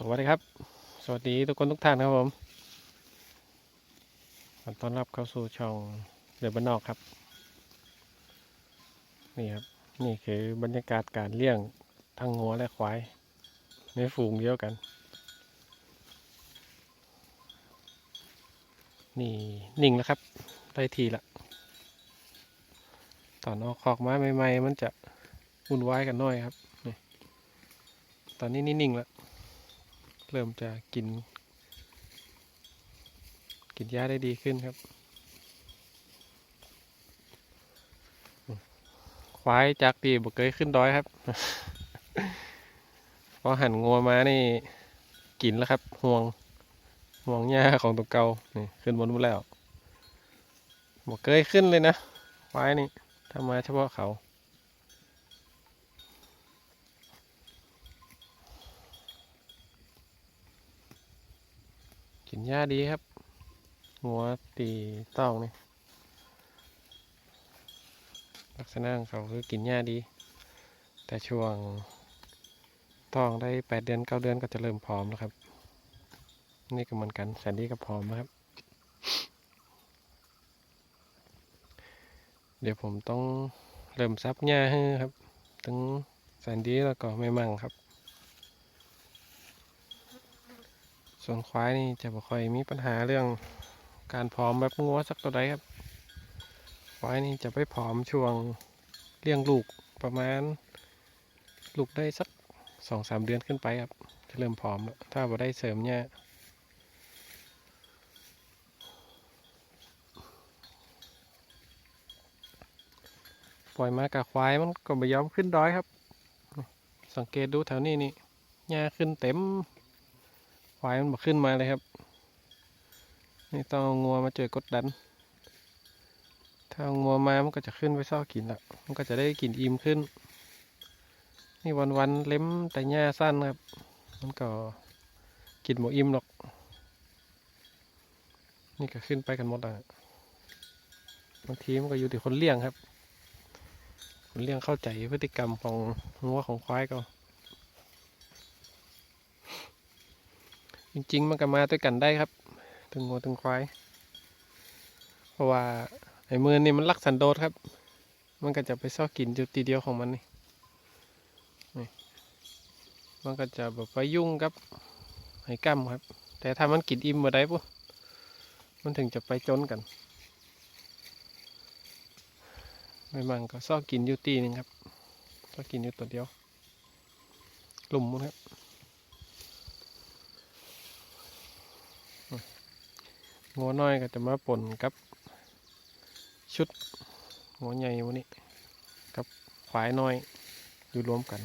สวัสดีครับ สวัสดีทุกคนทุกท่านครับผมขอต้อนรับเข้าสู่ช่องเดือบนนอกครับ นี่ครับ นี่คือบรรยากาศการเลี้ยงทั้งงัวและควาย ในฝูงเดียวกัน นี่นิ่งแล้วครับ ได้ทีละ ตอนออกคอกมาใหม่ ๆ มันจะวุ่นวายกันหน้อยครับ ตอนนี้นิ่งแล้ว เริ่มจะกิน กินหญ้าได้ดีขึ้นครับ ควายจากปีบกเคยขึ้นดอยครับ พอหันงัวมานี่ กินแล้วครับ ห่วงห่วงหญ้าของตัวเกานี่ขึ้นบนนู้นแล้วบกเคยขึ้นเลยนะควายนี่ทำมาเฉพาะเขา กินหญ้าดีครับ หัวตีต้องนี่ลักษณะของเขาคือกินหญ้าดี แต่ช่วงต้องได้แปดเดือนเก้าเดือนก็จะเริ่มผอมแล้วครับ นี่ก็เหมือนกันแสนดี้ก็ผอมนะครับ เดี๋ยวผมต้องเริ่มซับหญ้าให้ครับทั้งแสนดี้แล้วก็ไม่มั่งครับ ส่วนควายนี่จะบ่ค่อยมีปัญหาเรื่องการผอมแบบงัวสักตัวใดครับ ควายนี่จะไปผอมช่วงเลี้ยงลูกประมาณ ลูกได้สักสองสามเดือนขึ้นไปครับ จะเริ่มผอมแล้วถ้าบ่ได้เสริมเนี่ยปล่อยมากับควายมันก็ไม่ยอมขึ้นดอยครับ สังเกตดูแถวนี้นี่หญ้าขึ้นเต็ม ควายมันบอกขึ้นมาเลยครับ นี่ต้องงัวมาเจอกดดัน ถ้างัวมามันก็จะขึ้นไปซ่อกินละมันก็จะได้กินอิ่มขึ้น นี่วันวันๆเล็มแต่หญ้าสั้นครับ มันก็กินหมอิ่มหรอก นี่ก็ขึ้นไปกันหมดอะบางทีมันก็อยู่ที่คนเลี้ยงครับ คนเลี้ยงเข้าใจพฤติกรรมของงัวของควายก็ จริง ๆ มันก็มาด้วยกันได้ครับ ถึงงัวถึงควาย เพราะว่าไอ้มือนี่มันรักสันโดษครับ มันก็จะไปซ่อกินจุดทีเดียวของมันนี่นี่มันก็จะแบบไปยุ่งกับไอ้กั้มครับ แต่ถ้ามันกินอิ่มมาได้ปุ๊บมันถึงจะไปจนกันไม่มันก็ซ่อกินอยู่ตีนึงครับซ่อกินอยู่ตัวเดียว กลุ่มมันครับ งัวน้อยก็จะมาปนกับ ชุดงัวใหญ่วันนี้ กับควายน้อยอยู่รวมกัน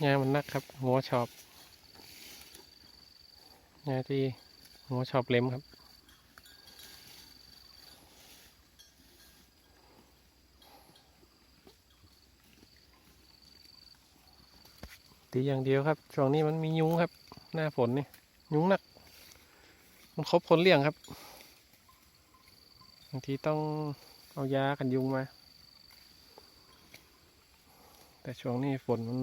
หญ้ามันนักครับงัวชอบหญ้าที่งัวชอบเล็มครับ ตีอย่างเดียวครับ ช่วงนี้มันมียุงครับ หน้าฝนนี่ยุงหนัก มันครบคนเลี้ยงครับ บางทีต้องเอายากันยุงมา แต่ช่วงนี้ฝนมัน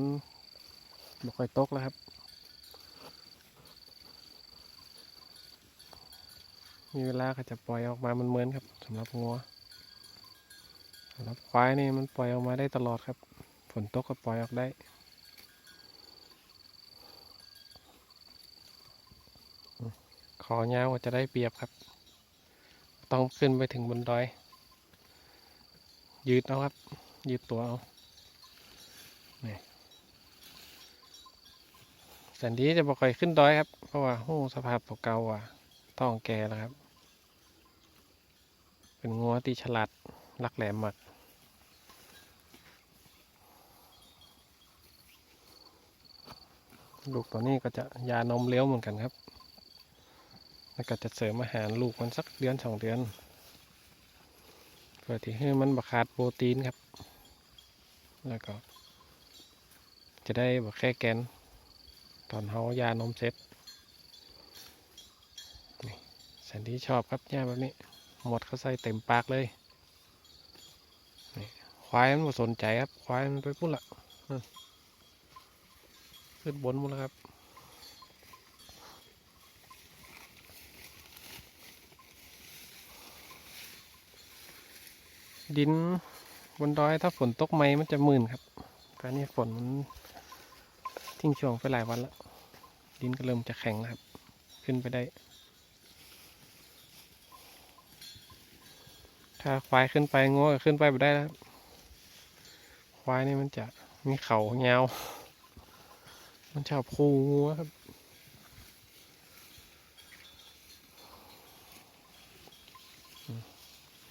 ไม่ค่อยตกแล้วครับ มีเวลาก็จะปล่อยออกมามันเหมือนครับสำหรับงัวสำหรับควายนี่มันปล่อยออกมาได้ตลอดครับ ฝนตกก็ปล่อยออกได้ ขอยาจะได้เปรียบครับ ต้องขึ้นไปถึงบนดอย ยืดเอาครับ ยืดตัวเอานี่สันดีจะบอกค่อยขึ้นดอยครับ เพราะว่าหูสภาพตัวเก่าอะต้องแก่แล้วครับ เป็นงัวที่ฉลาดลักแหลมมากลูกตัวนี้ก็จะยานมเลี้ยวเหมือนกันครับ แล้วก็จะเสริมอาหารลูกมันสักเดือนสองเดือนเพื่อที่ให้มันบขาดโปรตีนครับ แล้วก็ จะได้บแค่แกน ตอนเฮายานมเสร็จนี่แสันดีชอบครับย่าแบบนี้ หมดเขาใส่เต็มปากเลยนี่ควายมันสนใจครับ ควายมันไปพุ่นละนั่นขึ้นบนหมดแล้วครับ ดินบนดอยถ้าฝนตกไหมมันจะมื่นครับการนี้ฝนมันทิ้งช่วงไปหลายวันแล้ว ดินก็เริ่มจะแข็งแล้วครับ ขึ้นไปได้ ถ้าควายขึ้นไปงัวก็ขึ้นไปไม่ได้แล้วควายนี่มันจะมีเขาเงาวมันชอบคูงัวครับ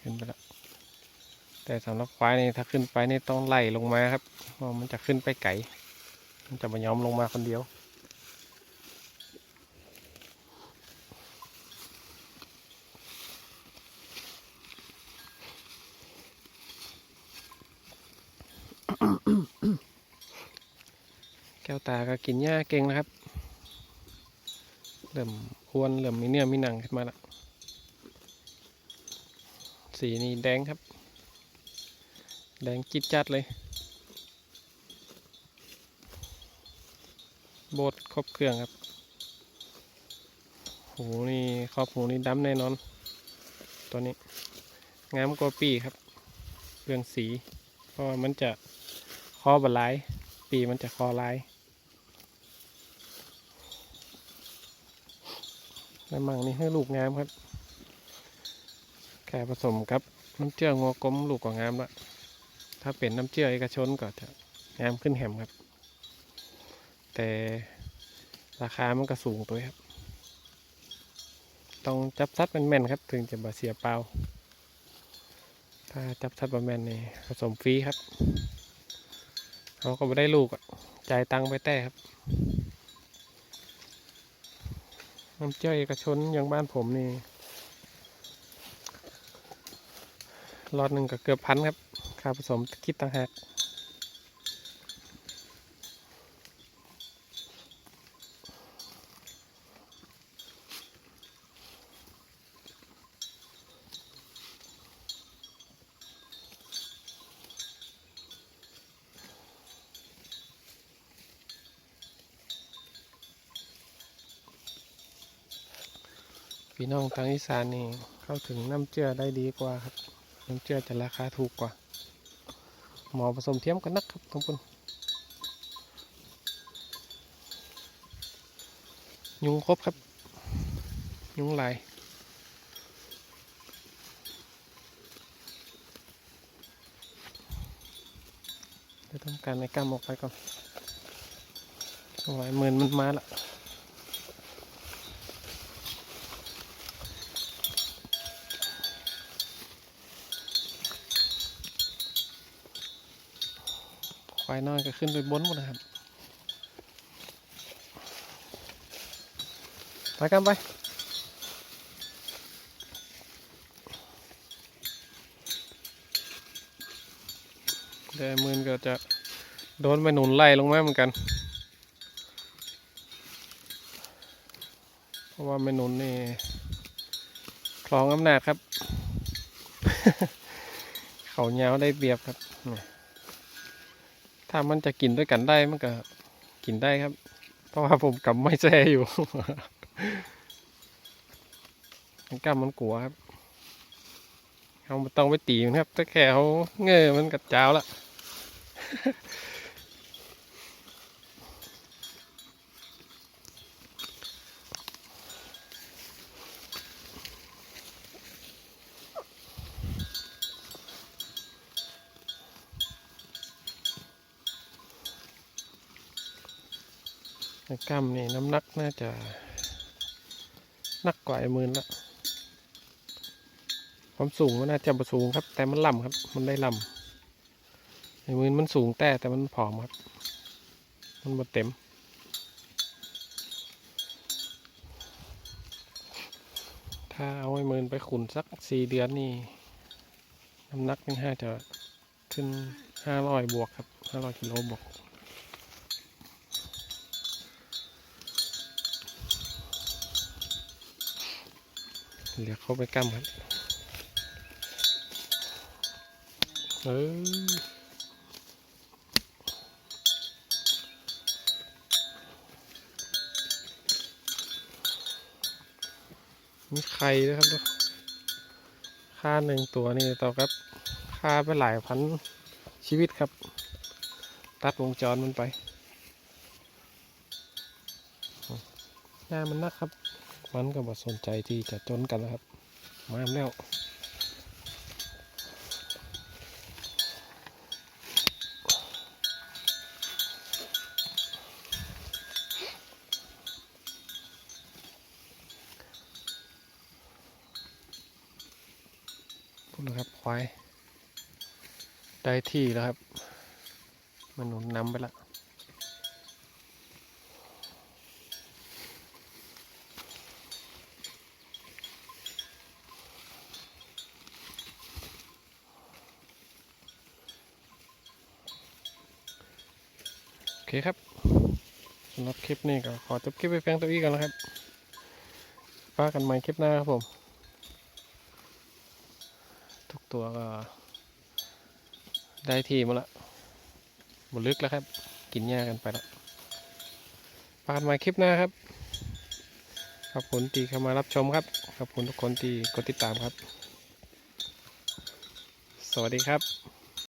ขึ้นไปแล้ว แต่สำหรับควายนี่ถ้าขึ้นไปนี่ต้องไล่ลงมาครับเพราะมันจะขึ้นไปไกลมันจะไม่ยอมลงมาคนเดียว แก้วตาก็กินหญ้าเก่งนะครับ เริ่มอ้วนเริ่มมีเนื้อมีหนังขึ้นมาแล้วสีนี่แดงครับ แดงจิดจัดเลย โบดครบเครื่องครับหูนี่ครอบหูนี่ดำแน่นอน ตัวนี้ งามกว่าปีครับเรื่องสี เพราะว่ามันจะคอบลาย ปีมันจะคอลายแล้วมังนี่ให้ลูกงามครับแค่ผสมกับน้ำเชื่องัวกลมลูกก็งามละ ถ้าเป็นน้ำเชื่อเอกชนก็จะงามขึ้นแหมครับ แต่ราคามันก็สูงตัวครับ ต้องจับซัดแม่นๆครับ ถึงจะบ่เสียเปล่าถ้าจับซัดบ่แม่นนี่ผสมฟรีครับเขาก็ไม่ได้ลูกจ่ายตังค์ไปแต่ครับน้ำเชื่อเอกชนอย่างบ้านผมนี่รอดหนึ่งก็เกือบพันครับ ค่าผสมคิดต่างหากพี่น้องทางอีสานนี่เข้าถึงน้ำเชื่อได้ดีกว่าครับ น้ำเชื่อจะราคาถูกกว่า หมอผสมเทียมกันนักครับทุกคนยุงครบครับ ยุงลายเดี๋ยวต้องการในกล้ามออกไปก่อนเอาไว้เหมือนมันมาละ ควายน้อยก็ขึ้นไปบนหมดนะครับ ไปกันไป เดี๋ยวมือนก็จะโดนไปหนุนไล่ลงมาเหมือนกัน เพราะว่าไม่หนุนนี่คลองอำนาจครับ เขาเงาได้เปรียบครับ ถ้ามันจะกินด้วยกันได้มันก็กินได้ครับ เพราะว่าผมกำไม่แซ่อยู่มันกำมันกลัวครับเขาต้องไปตีมันครับถ้าแค่เขาเงยมันกัดจ้าวละ กล้ามนี่น้ำหนักน่าจะนักกว่าไอ้มืนละความสูงมันน่าจะประสูงครับ แต่มันล่ำครับ มันได้ล่ำไอ้มืนมันสูงแต่แต่มันผอมครับ มันมาเต็มถ้าเอาไอ้มืนไปขุนสักสี่เดือนนี่น้ำหนักนี่น่าจะขึ้นห้าร้อยบวกครับห้าร้อยกิโลบวก เหลือเขาไปกล้ามครับเออมีไข่ด้วยครับค่าหนึ่งตัวนี่ต่อครับ ค่าไปหลายพันชีวิตครับ ตัดวงจรมันไปหน้ามันนักครับ มันก็บ่สนใจที่จะจนกันแล้วครับ มาแล้วพูดนะครับควายได้ที่แล้วครับ มันหนุนนำไปละโอเคครับสำหรับคลิปนี้ก็ขอจบคลิปไปเพียงเท่านี้กันแล้วครับฟ้ากันใหม่คลิปหน้าครับผม ทุกตัวก็ ได้ทีมาละหมดลึกแล้วครับ กินหญ้ากันไปแล้วพบกันใหม่คลิปหน้าครับ ขอบคุณที่เข้ามารับชมครับ ขอบคุณทุกคนที่กดติดตามครับ สวัสดีครับ